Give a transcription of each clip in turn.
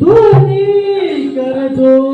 दूनी कर दो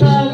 la.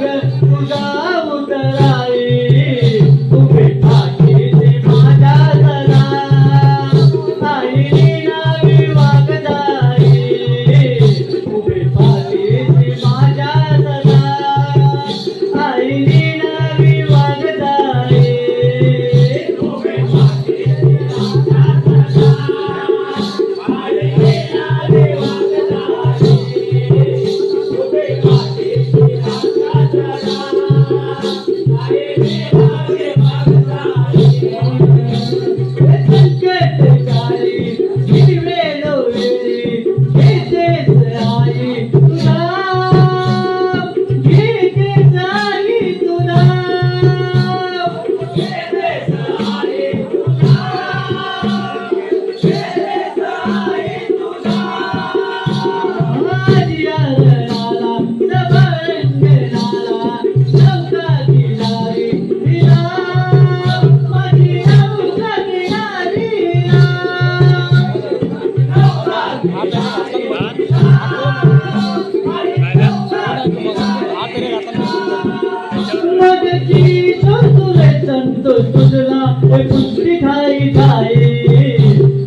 दुसरी ठाई जाय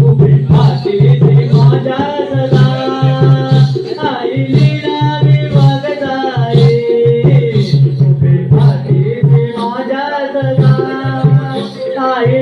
उभी पाठी माझ्या सदा. आई लीला विभाग जाय उभी पाठी माझ्या सदा. आई